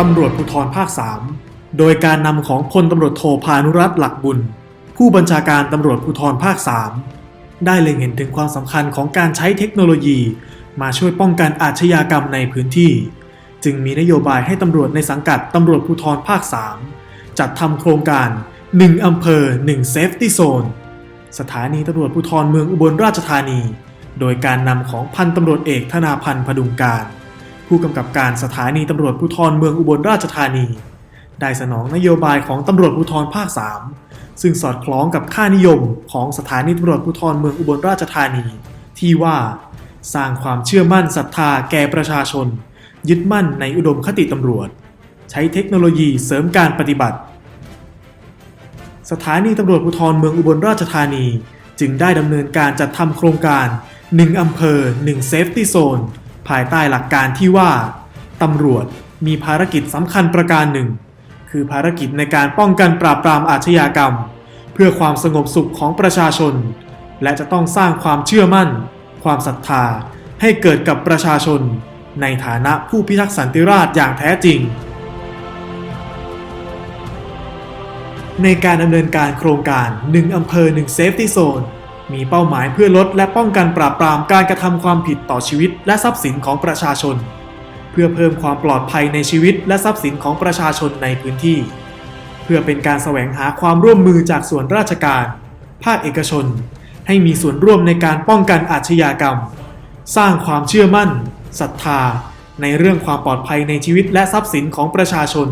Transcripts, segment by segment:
ตำรวจภูธรภาค 3 โดยการนำของพลตำรวจโทพานุรัตน์หลักบุญ ผู้บัญชาการตำรวจภูธรภาค 3 ได้เล็งเห็นถึงความสำคัญของการใช้เทคโนโลยี มาช่วยป้องกันอาชญากรรมในพื้นที่ จึงมีนโยบายให้ตำรวจในสังกัดตำรวจภูธรภาค 3 จัดทำโครงการ 1อำเภอ 1 Safety Zone สถานีตำรวจภูธรเมืองอุบลราชธานี โดยการนำของพันตำรวจเอกธนาพันธ์พดุงการ ผู้กำกับการสถานีตำรวจภูธรเมืองอุบลราชธานี ได้สนองนโยบายของตำรวจภูธรภาค 3 ซึ่งสอดคล้องกับค่านิยมของสถานีตำรวจภูธรเมืองอุบลราชธานี ที่ว่า สร้างความเชื่อมั่นศรัทธาแก่ประชาชน ยึดมั่นในอุดมคติตำรวจ ใช้เทคโนโลยีเสริมการปฏิบัติ สถานีตำรวจภูธรเมืองอุบลราชธานี จึงได้ดำเนินการจัดทำโครงการ 1อำเภอ 1 Safety Zone ภายใต้หลักการที่ว่าตำรวจมีภารกิจสำคัญประการหนึ่ง คือภารกิจในการป้องกันปราบปรามอาชญากรรม เพื่อความสงบสุขของประชาชน และจะต้องสร้างความเชื่อมั่น ความศรัทธาให้เกิดกับประชาชน ในฐานะผู้พิทักษ์สันติราษฎร์อย่างแท้จริง ในการดำเนินการโครงการ 1อำเภอ1 Safety Zone มีเป้าหมายเพื่อลดและป้องกันปราบปรามการกระทำความผิดต่อชีวิตและทรัพย์สินของประชาชน เพื่อเพิ่มความปลอดภัยในชีวิตและทรัพย์สินของประชาชนในพื้นที่ เพื่อเป็นการแสวงหาความร่วมมือจากส่วนราชการ ภาคเอกชน ให้มีส่วนร่วมในการป้องกันอาชญากรรม สร้างความเชื่อมั่นศรัทธา ในเรื่องความปลอดภัยในชีวิตและทรัพย์สินของประชาชน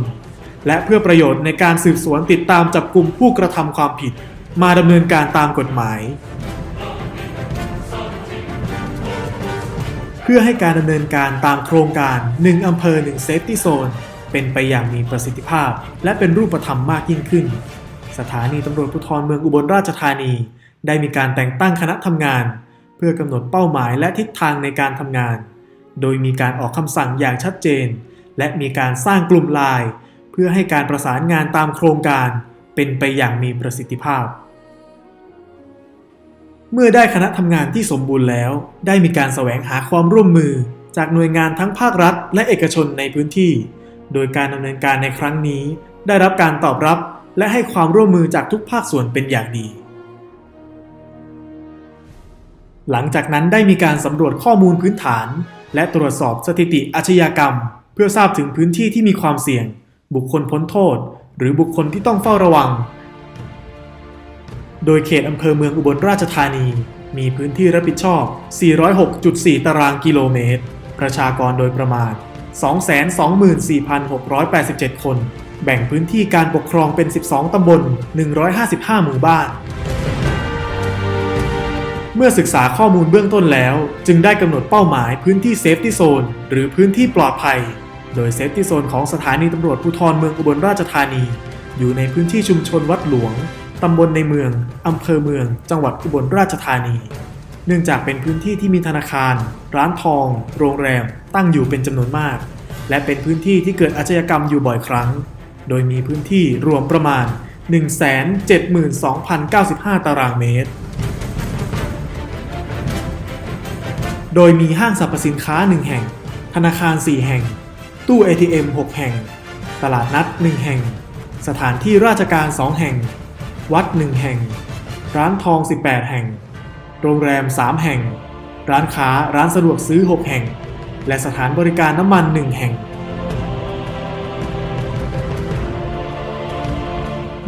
และเพื่อประโยชน์ในการสืบสวนติดตามจับกลุ่มผู้กระทำความผิด มาดำเนินการตามกฎหมาย เพื่อให้การดำเนินการตามโครงการ 1 อำเภอ1 Safety Zone เป็นไปอย่างมีประสิทธิภาพ และเป็นรูปธรรมมากยิ่งขึ้น สถานีตำรวจภูธรเมืองอุบลราชธานี ได้มีการแต่งตั้งคณะทำงาน เพื่อกำหนดเป้าหมายและทิศทางในการทำงาน โดยมีการออกคำสั่งอย่างชัดเจน และมีการสร้างกลุ่มไลน์เพื่อให้การประสานงานตามโครงการ เป็นไปอย่างมีประสิทธิภาพ เมื่อได้คณะทำงานที่สมบูรณ์แล้ว ได้มีการแสวงหาความร่วมมือจากหน่วยงานทั้งภาครัฐ และเอกชนในพื้นที่ โดยการดำเนินการในครั้งนี้ ได้รับการตอบรับและให้ความร่วมมือจากทุกภาคส่วนเป็นอย่างดี หลังจากนั้นได้มีการสำรวจข้อมูลพื้นฐาน และตรวจสอบสถิติอาชญากรรม เพื่อทราบถึงพื้นที่ที่มีความเสี่ยง บุคคลพ้นโทษ หรือบุคคลที่ต้องเฝ้าระวัง โดยเขตอำเภอเมืองอุบลราชธานี มีพื้นที่รับผิดชอบ 406.4 ตารางกิโลเมตร ประชากรโดยประมาณ 224,687 คน แบ่งพื้นที่การปกครองเป็น 12 ตำบล 155 หมู่บ้าน เมื่อศึกษาข้อมูลเบื้องต้นแล้ว จึงได้กำหนดเป้าหมายพื้นที่เซฟตี้โซนหรือพื้นที่ปลอดภัย โดยเซฟตี้โซนของสถานีตำรวจภูธรเมืองอุบลราชธานี อยู่ในพื้นที่ชุมชนวัดหลวง ตำบลในเมือง อำเภอเมือง จังหวัดอุบลราชธานี เนื่องจากเป็นพื้นที่ที่มีธนาคาร ร้านทอง โรงแรม ตั้งอยู่เป็นจำนวนมาก และเป็นพื้นที่ที่เกิดอาชญากรรมอยู่บ่อยครั้ง โดยมีพื้นที่รวมประมาณ 172,095 ตารางเมตร โดยมีห้างสรรพสินค้า1แห่ง ธนาคาร 4 แห่ง ตู้ ATM 6 แห่ง ตลาดนัด 1 แห่ง สถานที่ราชการ 2 แห่ง วัด 1 แห่ง ร้านทอง 18 แห่ง โรงแรม 3 แห่ง ร้านค้าร้านสะดวกซื้อ 6 แห่ง และสถานบริการน้ำมัน 1 แห่ง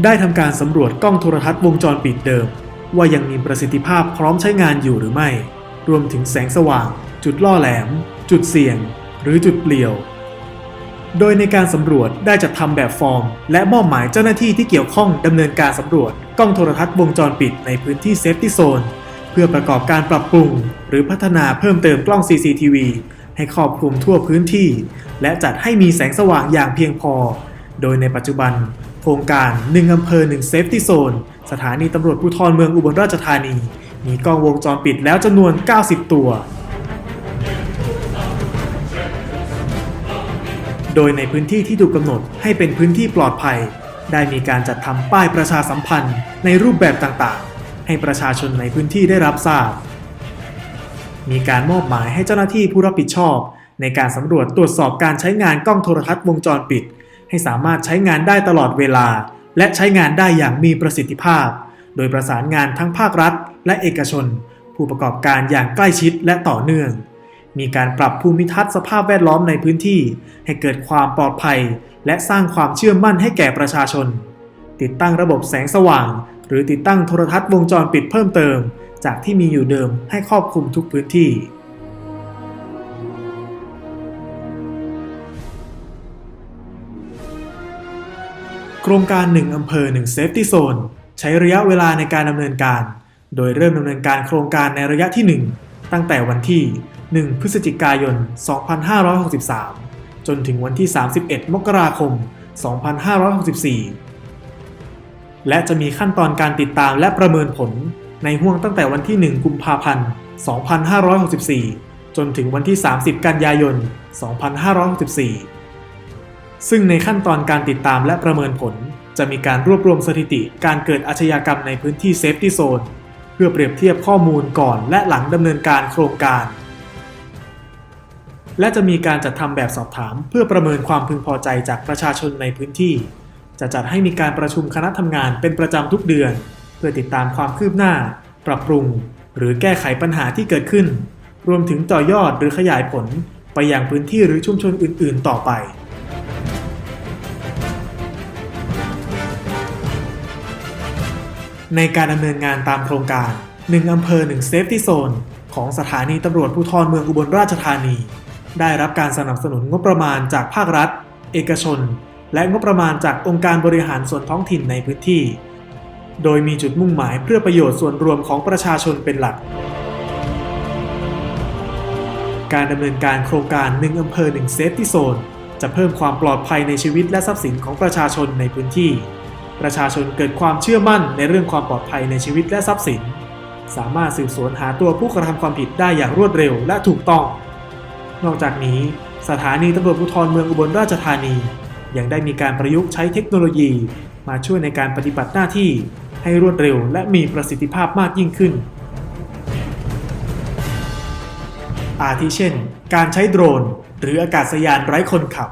ได้ทำการสำรวจกล้องโทรทัศน์วงจรปิดเดิม ว่ายังมีประสิทธิภาพพร้อมใช้งานอยู่หรือไม่ รวมถึงแสงสว่าง จุดล่อแหลม จุดเสี่ยง หรือจุดเปลี่ยว โดยในการสำรวจได้จัดทำแบบฟอร์ม และมอบหมายเจ้าหน้าที่ที่เกี่ยวข้องดำเนินการสำรวจ กล้องโทรทัศน์วงจรปิดในพื้นที่เซฟตี้โซนเพื่อประกอบการปรับปรุง หรือพัฒนาเพิ่มเติมกล้อง CCTV ให้ครอบคลุมทั่วพื้นที่ และจัดให้มีแสงสว่างอย่างเพียงพอ โดยในปัจจุบัน โครงการ 1 อำเภอ1 Safety Zone สถานีตำรวจภูธรเมืองอุบลราชธานี มีกล้องวงจรปิดแล้วจำนวน 90 ตัว โดยในพื้นที่ที่ถูกกำหนดให้เป็นพื้นที่ปลอดภัย ได้มีการจัดทำป้ายประชาสัมพันธ์ในรูปแบบต่างๆ ให้ประชาชนในพื้นที่ได้รับทราบ มีการมอบหมายให้เจ้าหน้าที่ผู้รับผิดชอบ ในการสำรวจตรวจสอบการใช้งานกล้องโทรทัศน์วงจรปิด ให้สามารถใช้งานได้ตลอดเวลา และใช้งานได้อย่างมีประสิทธิภาพ โดยประสานงานทั้งภาครัฐ และเอกชน ผู้ประกอบการอย่างใกล้ชิดและต่อเนื่อง มีการปรับภูมิทัศน์สภาพแวดล้อมในพื้นที่ ให้เกิดความปลอดภัย และสร้างความเชื่อมั่นให้แก่ประชาชน ติดตั้งระบบแสงสว่าง หรือติดตั้งโทรทัศน์วงจรปิดเพิ่มเติม จากที่มีอยู่เดิมให้ครอบคลุมทุกพื้นที่ โครงการ 1 อำเภอ 1 Safety Zone ใช้ระยะเวลาในการดำเนินการ โดยเริ่มดำเนินการโครงการในระยะที่ 1 ตั้งแต่วันที่ 1 พฤศจิกายน 2563 จนถึงวันที่ 31 มกราคม 2564 และจะมีขั้นตอนการติดตามและประเมินผลในห่วงตั้งแต่วันที่ 1 กุมภาพันธ์ 2564 จนถึงวันที่ 30 กันยายน 2564 ซึ่งในขั้นตอนการติดตามและประเมินผล จะมีการรวบรวมสถิติการเกิดอาชญากรรมในพื้นที่เซฟตี้โซนเพื่อเปรียบเทียบข้อมูลก่อนและหลังดำเนินการโครงการ และจะมีการจัดทำแบบสอบถามเพื่อประเมินความพึงพอใจจากประชาชนในพื้นที่ จะจัดให้มีการประชุมคณะทำงานเป็นประจำทุกเดือน เพื่อติดตามความคืบหน้า ปรับปรุง หรือแก้ไขปัญหาที่เกิดขึ้น รวมถึงต่อยอดหรือขยายผล ไปยังพื้นที่หรือชุมชนอื่น ๆ ต่อไปในการดำเนินงานตามโครงการ 1 อำเภอ 1 Safety Zone ของสถานีตำรวจภูธรเมืองอุบลราชธานี ได้รับการสนับสนุนงบประมาณจากภาครัฐ เอกชน และงบประมาณจากองค์การบริหารส่วนท้องถิ่นในพื้นที่ โดยมีจุดมุ่งหมายเพื่อประโยชน์ส่วนรวมของประชาชนเป็นหลัก การดำเนินการโครงการ1อำเภอ1 Safety Zone จะเพิ่มความปลอดภัยในชีวิตและทรัพย์สินของประชาชนในพื้นที่ ประชาชนเกิดความเชื่อมั่นในเรื่องความปลอดภัยในชีวิตและทรัพย์สิน สามารถสืบสวนหาตัวผู้กระทำความผิดได้อย่างรวดเร็วและถูกต้อง นอกจากนี้สถานีตำรวจภูธรเมืองอุบลราชธานี ยังได้มีการประยุกต์ใช้เทคโนโลยี มาช่วยในการปฏิบัติหน้าที่ ให้รวดเร็วและมีประสิทธิภาพมากยิ่งขึ้น อาทิเช่น การใช้โดรน หรืออากาศยานไร้คนขับ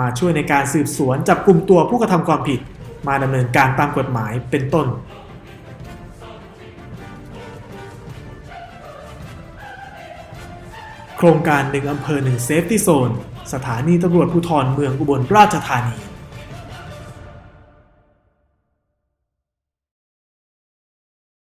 มาช่วยในการสืบสวนจับกลุ่มตัวผู้กระทำความผิด มาดำเนินการตามกฎหมายเป็นต้น ครงการหนึ่งอำเภอหนึ่งเซฟตี้โซน สถานีตำรวจภูธรเมืองอุบลราชธานี